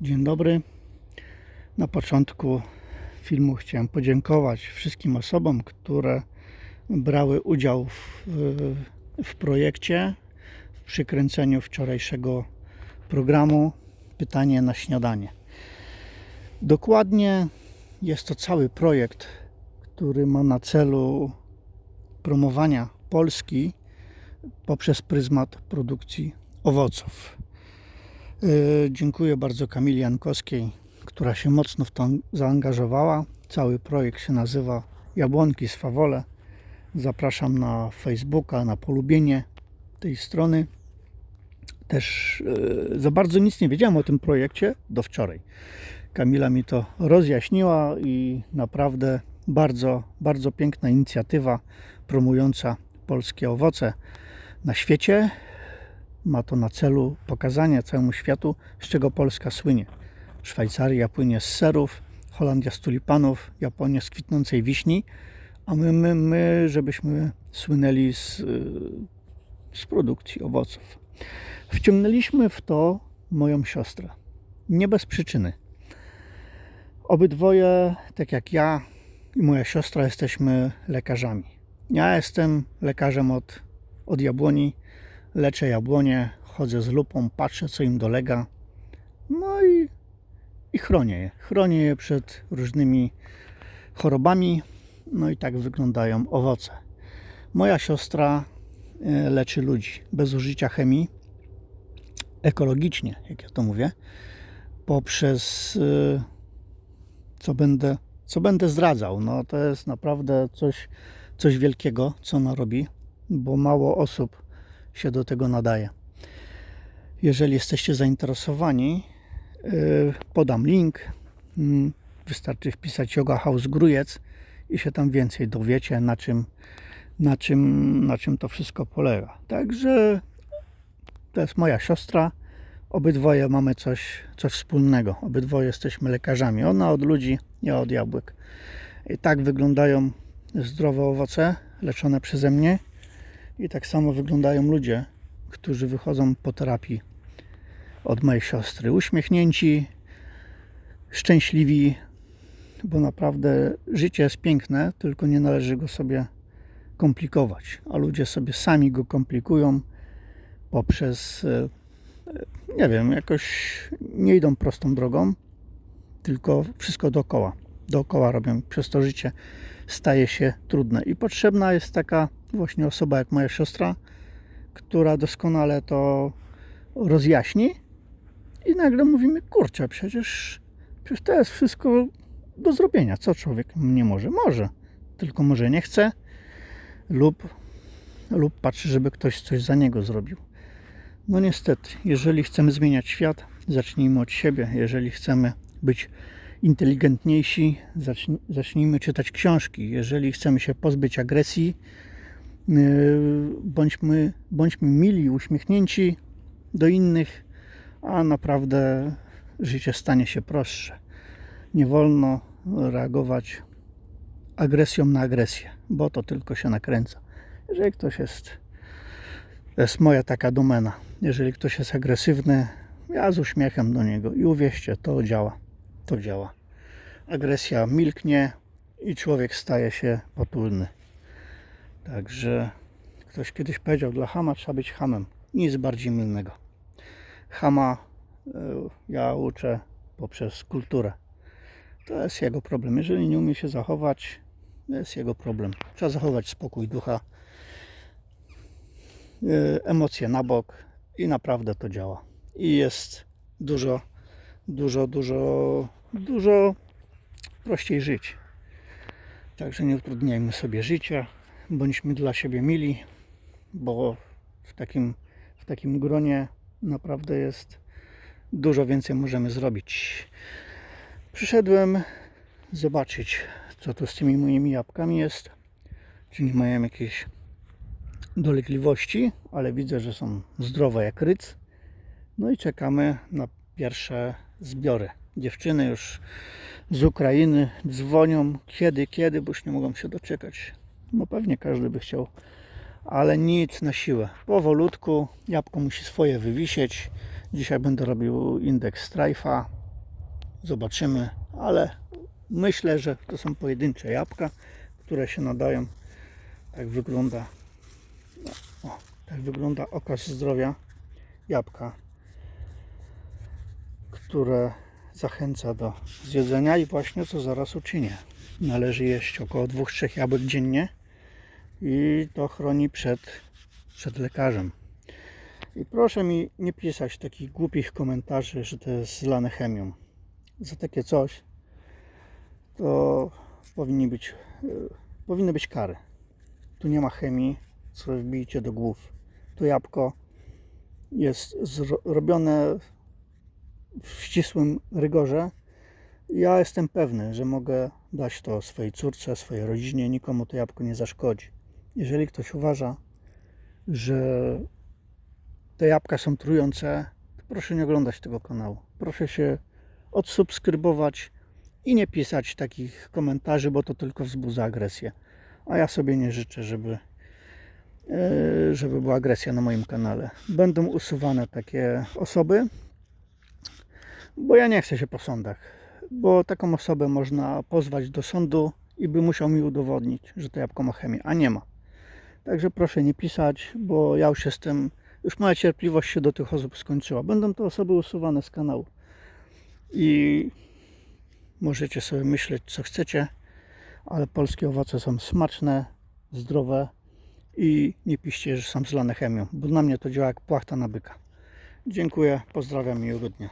Dzień dobry. Na początku filmu chciałem podziękować wszystkim osobom, które brały udział w, w projekcie, w przykręceniu wczorajszego programu Pytanie na śniadanie. Dokładnie jest to cały projekt, który ma na celu promowania Polski poprzez pryzmat produkcji owoców. Yy, Dziękuję bardzo Kamili Jankowskiej, która się mocno w to zaangażowała. Cały projekt się nazywa Jabłonki z Fawole. Zapraszam na Facebooka, na polubienie tej strony. Też yy, za bardzo nic nie wiedziałem o tym projekcie do wczoraj. Kamila mi to rozjaśniła i naprawdę bardzo, bardzo piękna inicjatywa promująca polskie owoce na świecie. Ma to na celu pokazanie całemu światu, z czego Polska słynie. Szwajcaria płynie z serów, Holandia z tulipanów, Japonia z kwitnącej wiśni, a my, my, my żebyśmy słynęli z, z produkcji owoców. Wciągnęliśmy w to moją siostrę. Nie bez przyczyny. Obydwoje, tak jak ja i moja siostra, jesteśmy lekarzami. Ja jestem lekarzem od, od jabłoni, leczę jabłonie, chodzę z lupą, patrzę co im dolega. No i, i chronię je. Chronię je przed różnymi chorobami. No i tak wyglądają owoce. Moja siostra e, leczy ludzi bez użycia chemii, ekologicznie, jak ja to mówię, poprzez e, co będę, co będę zdradzał. No to jest naprawdę coś, coś wielkiego, co ona robi, bo mało osób się do tego nadaje. Jeżeli jesteście zainteresowani, yy, podam link. Mm, Wystarczy wpisać Yoga House Grujec i się tam więcej dowiecie, na czym, na czym, na czym to wszystko polega. Także to jest moja siostra. Obydwoje mamy coś, coś wspólnego. Obydwoje jesteśmy lekarzami. Ona od ludzi, ja od jabłek. I tak wyglądają zdrowe owoce leczone przeze mnie. I tak samo wyglądają ludzie, którzy wychodzą po terapii od mojej siostry. Uśmiechnięci, szczęśliwi, bo naprawdę życie jest piękne, tylko nie należy go sobie komplikować. A ludzie sobie sami go komplikują poprzez, e, nie wiem, jakoś nie idą prostą drogą, tylko wszystko dookoła. Dookoła robią. Przez to życie staje się trudne. I potrzebna jest taka właśnie osoba jak moja siostra, która doskonale to rozjaśni i nagle mówimy, kurczę, przecież, przecież to jest wszystko do zrobienia. Co człowiek nie może? Może, tylko może nie chce lub, lub patrzy, żeby ktoś coś za niego zrobił. No niestety, jeżeli chcemy zmieniać świat, zacznijmy od siebie. Jeżeli chcemy być inteligentniejsi, zacznij- zacznijmy czytać książki. Jeżeli chcemy się pozbyć agresji, yy, bądźmy, bądźmy mili, uśmiechnięci do innych, a naprawdę życie stanie się prostsze. Nie wolno reagować agresją na agresję, bo to tylko się nakręca. Jeżeli ktoś jest, to jest moja taka domena, jeżeli ktoś jest agresywny, ja z uśmiechem do niego i uwierzcie, to działa, to działa. Agresja milknie i człowiek staje się potulny. Także ktoś kiedyś powiedział, dla Hama trzeba być Hamem. Nic bardziej mylnego. Hama y, ja uczę poprzez kulturę. To jest jego problem. Jeżeli nie umie się zachować, to jest jego problem. Trzeba zachować spokój ducha, y, emocje na bok i naprawdę to działa. I jest dużo, dużo, dużo, dużo prościej żyć. Także nie utrudniajmy sobie życia, bądźmy dla siebie mili, bo w takim, w takim gronie naprawdę jest dużo więcej możemy zrobić. Przyszedłem zobaczyć, co tu z tymi moimi jabłkami jest. Czy nie mają jakieś dolegliwości, ale widzę, że są zdrowe jak ryc. No i czekamy na pierwsze zbiory. Dziewczyny już z Ukrainy dzwonią kiedy, kiedy, bo już nie mogą się doczekać. No pewnie każdy by chciał, ale nic na siłę. Powolutku, jabłko musi swoje wywisieć. Dzisiaj będę robił indeks strajfa. zobaczymy, ale myślę, że to są pojedyncze jabłka, które się nadają. Tak wygląda, o, tak wygląda okaz zdrowia jabłka, które zachęca do zjedzenia i właśnie co zaraz uczynię. Należy jeść około 2-3 jabłek dziennie i to chroni przed, przed lekarzem. I proszę mi nie pisać takich głupich komentarzy, że to jest zlane chemią. Za takie coś to powinni być, e, powinny być kary. Tu nie ma chemii, co wbijcie do głów. To jabłko jest robione w ścisłym rygorze. Ja jestem pewny, że mogę dać to swojej córce, swojej rodzinie, nikomu to jabłko nie zaszkodzi. Jeżeli ktoś uważa, że te jabłka są trujące, to proszę nie oglądać tego kanału. Proszę się odsubskrybować i nie pisać takich komentarzy, bo to tylko wzbudza agresję. A ja sobie nie życzę, żeby, e, żeby była agresja na moim kanale. Będą usuwane takie osoby, bo ja nie chcę się po sądach, bo taką osobę można pozwać do sądu i by musiał mi udowodnić, że to jabłko ma chemię, a nie ma. Także proszę nie pisać, bo ja już jestem, już moja cierpliwość się do tych osób skończyła. Będą te osoby usuwane z kanału. I możecie sobie myśleć, co chcecie, ale polskie owoce są smaczne, zdrowe i nie piszcie, że są zlane chemią, bo na mnie to działa jak płachta na byka. Dziękuję, pozdrawiam miłego dnia.